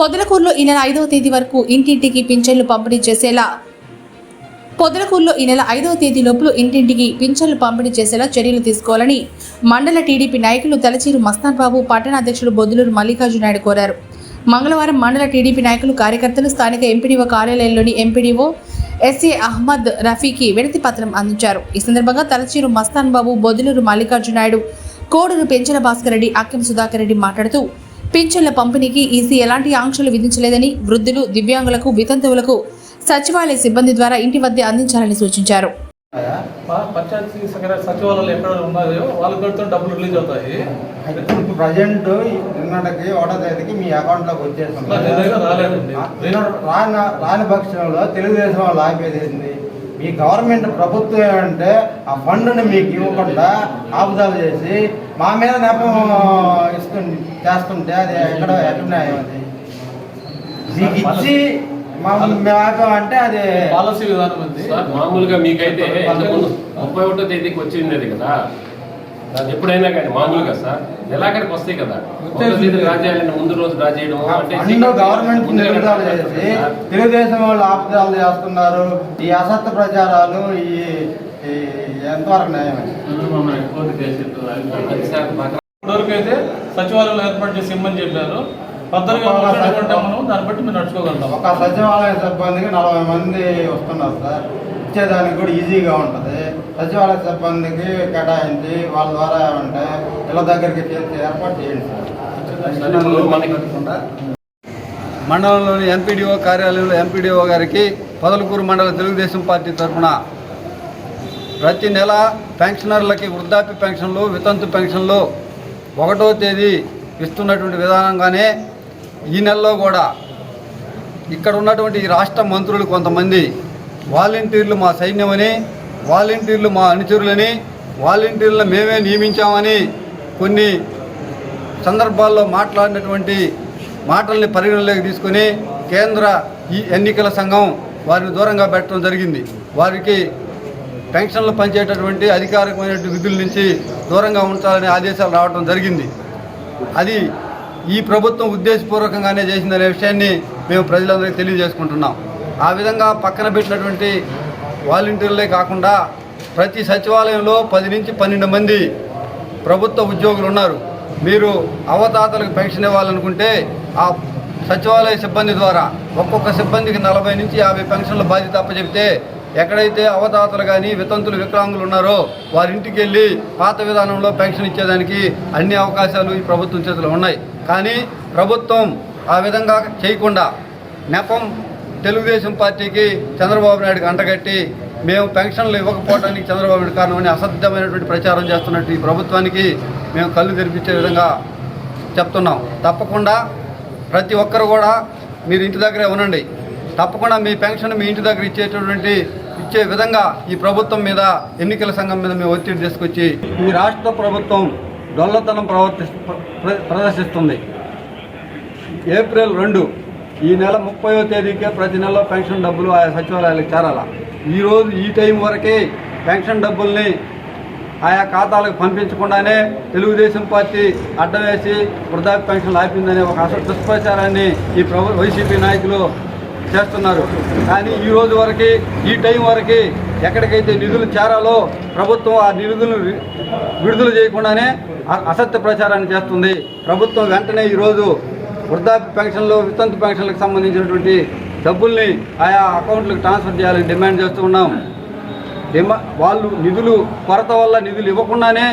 పొదలకూరులో ఈ నెల ఐదవ తేదీ వరకు ఇంటింటికి పింఛన్లు పంపిణీ చేసేలా పొదలకూరులో ఈ నెల ఐదవ తేదీ లోపల ఇంటింటికి పింఛన్లు పంపిణీ చేసేలా చర్యలు తీసుకోవాలని మండల టీడీపీ నాయకులు తలచీరు మస్తాన్ బాబు పట్టణ అధ్యక్షుడు బొద్దులూరు మల్లికార్జునాయుడు కోరారు. మంగళవారం మండల టీడీపీ నాయకులు కార్యకర్తలు స్థానిక ఎంపీడీఓ కార్యాలయంలోని ఎంపీడీఓ ఎస్ఏ అహ్మద్ రఫీకి వినతి పత్రం అందించారు. ఈ సందర్భంగా తలచీరు మస్తాన్ బాబు బొద్దులూరు మల్లికార్జునాయుడు కోడూరు పెంచల భాస్కర్ రెడ్డి అక్కెం సుధాకర్ రెడ్డి మాట్లాడుతూ పింఛన్ల పంపిణీకి ఈసీ ఎలాంటి ఆంక్షలు విధించలేదని వృద్ధులు దివ్యాంగులకు వితంతువులకు సచివాలయ సిబ్బంది ద్వారా ఇంటి వద్ద అందించాలని సూచించారు. ప- పంచాయతీ సెక్రటరీ సచివాలయాలు ఎక్కడ ఉన్నాయో వాళ్ళకి పెడితే డబ్బులు రిలీజ్ అవుతాయి. అయితే ఇప్పుడు ప్రజెంట్ నిన్నటికి ఒకటో తేదీకి మీ అకౌంట్లోకి వచ్చేస్తుంది నా దగ్గర రాలేదండి. నిన్న రాని పక్షంలో తెలుగుదేశం వాళ్ళు మీ గవర్నమెంట్ ప్రభుత్వం ఏమంటే ఆ ఫండ్ని మీకు ఇవ్వకుండా ఆపుదాలు చేసి మా మీద నెపం ఇస్తుంది చేస్తుంటే అది ఎక్కడ ఎక్కడ న్యాయం అది? మీకు ఇచ్చి అది పాలసీ విధానం మామూలుగా మీకైతే ముప్పై ఒకటో తేదీకి వచ్చింది అది ఎప్పుడైనా కానీ మామూలుగా సార్. నెలాఖరికి వస్తాయి కదా. డ్రా ముందు రోజు డ్రా చేయడం అంటే ఫండ్ గవర్నమెంట్. తెలుగుదేశం వాళ్ళు ఆపుదాలు చేస్తున్నారు. ఈ అసత్య ప్రచారాలు ఈ ఎంతవరకు ఇప్పటివరకు అయితే సచివాలయంలో ఏర్పాటు చేసి ఇమ్మని చెప్పారు. మనం దాన్ని బట్టి మేము నడుచుకోగలుగుతాం. ఒక సచివాలయ సిబ్బందికి నలభై మంది వస్తున్నారు సార్. ఇచ్చేదానికి కూడా ఈజీగా ఉంటుంది. సచివాలయ సిబ్బందికి కేటాయించి వాళ్ళ ద్వారా ఏమంటే ఇళ్ళ దగ్గరికి చేసి ఏర్పాటు చేయండి సార్. మండలంలోని ఎంపీడీఓ కార్యాలయంలో ఎంపీడీఓ గారికి పొదలకూరు మండల తెలుగుదేశం పార్టీ తరఫున ప్రతి నెల పెన్షనర్లకి వృద్ధాప్య పెన్షన్లు వితంతు పెన్షన్లు ఒకటో తేదీ ఇస్తున్నటువంటి విధానంగానే ఈ నెలలో కూడా ఇక్కడ ఉన్నటువంటి రాష్ట్ర మంత్రులు కొంతమంది వాలంటీర్లు మా సైన్యమని వాలంటీర్లు మా అనుచరులని వాలంటీర్లను మేమే నియమించామని కొన్ని సందర్భాల్లో మాట్లాడినటువంటి మాటల్ని పరిగణలోకి తీసుకొని కేంద్ర ఈ ఎన్నికల సంఘం వారిని దూరంగా పెట్టడం జరిగింది. వారికి పెన్షన్లు పంచేటటువంటి అధికారికమైన విధుల నుంచి దూరంగా ఉంచాలనే ఆదేశాలు రావడం జరిగింది. అది ఈ ప్రభుత్వం ఉద్దేశపూర్వకంగానే చేసిందనే విషయాన్ని మేము ప్రజలందరికీ తెలియజేసుకుంటున్నాం. ఆ విధంగా పక్కన పెట్టినటువంటి వాలంటీర్లే కాకుండా ప్రతి సచివాలయంలో పది నుంచి పన్నెండు మంది ప్రభుత్వ ఉద్యోగులు ఉన్నారు. మీరు అవతాతలకు పెన్షన్ ఇవ్వాలనుకుంటే ఆ సచివాలయ సిబ్బంది ద్వారా ఒక్కొక్క సిబ్బందికి నలభై నుంచి యాభై పెన్షన్ల బాధ్యత అప్పచెప్తే ఎక్కడైతే అవతాతలు కానీ వితంతులు వికలాంగులు ఉన్నారో వారింటికి వెళ్ళి పాత విధానంలో పెన్షన్ ఇచ్చేదానికి అన్ని అవకాశాలు ఈ ప్రభుత్వం చేతిలో ఉన్నాయి. కానీ ప్రభుత్వం ఆ విధంగా చేయకుండా నెపం తెలుగుదేశం పార్టీకి చంద్రబాబు నాయుడుకి అంటగట్టి మేము పెన్షన్లు ఇవ్వకపోవడానికి చంద్రబాబు నాయుడు కారణమని అసత్యమైనటువంటి ప్రచారం చేస్తున్నట్టు ఈ ప్రభుత్వానికి మేము కళ్ళు తెరిపించే విధంగా చెప్తున్నాం. తప్పకుండా ప్రతి ఒక్కరు కూడా మీరు ఇంటి దగ్గరే ఉండండి. తప్పకుండా మీ పెన్షన్ మీ ఇంటి దగ్గర ఇచ్చేటటువంటి ఇచ్చే విధంగా ఈ ప్రభుత్వం మీద ఎన్నికల సంఘం మీద మేము ఒత్తిడి తీసుకొచ్చి ఈ రాష్ట్ర ప్రభుత్వం డొల్లతనం ప్రవర్తి ప్ర- ప్రదర్శిస్తుంది. ఏప్రిల్ రెండు ఈ నెల ముప్పయో తేదీకే ప్రతి నెల పెన్షన్ డబ్బులు ఆయా సచివాలయాలకు చేరాల? ఈరోజు ఈ టైం వరకే పెన్షన్ డబ్బుల్ని ఆయా ఖాతాలకు పంపించకుండానే తెలుగుదేశం పార్టీ అడ్డవేసి వృద్ధాప్య పెన్షన్లు ఆపిందనే ఒక అసలు దుష్ప్రచారాన్ని ఈ ప్రభు వైసీపీ నాయకులు చేస్తున్నారు. కానీ ఈ రోజు వరకు ఈ టైం వరకు ఎక్కడికైతే నిధులు చేరాలో ప్రభుత్వం ఆ నిధులను విడుదల చేయకుండానే అసత్య ప్రచారాన్ని చేస్తుంది. ప్రభుత్వం వెంటనే ఈరోజు వృద్ధాప్య పెన్షన్లు వితంతు పెన్షన్లకు సంబంధించినటువంటి డబ్బుల్ని ఆయా అకౌంట్లకు ట్రాన్స్ఫర్ చేయాలని డిమాండ్ చేస్తూ ఉన్నాం. డిమా వాళ్ళు నిధులు కొరత వల్ల నిధులు ఇవ్వకుండానే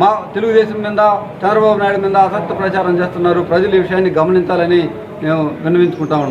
మా తెలుగుదేశం మీద చంద్రబాబు నాయుడు మీద అసత్య ప్రచారం చేస్తున్నారు. ప్రజలు ఈ విషయాన్ని గమనించాలని మేము విన్నవించుకుంటా ఉన్నాం.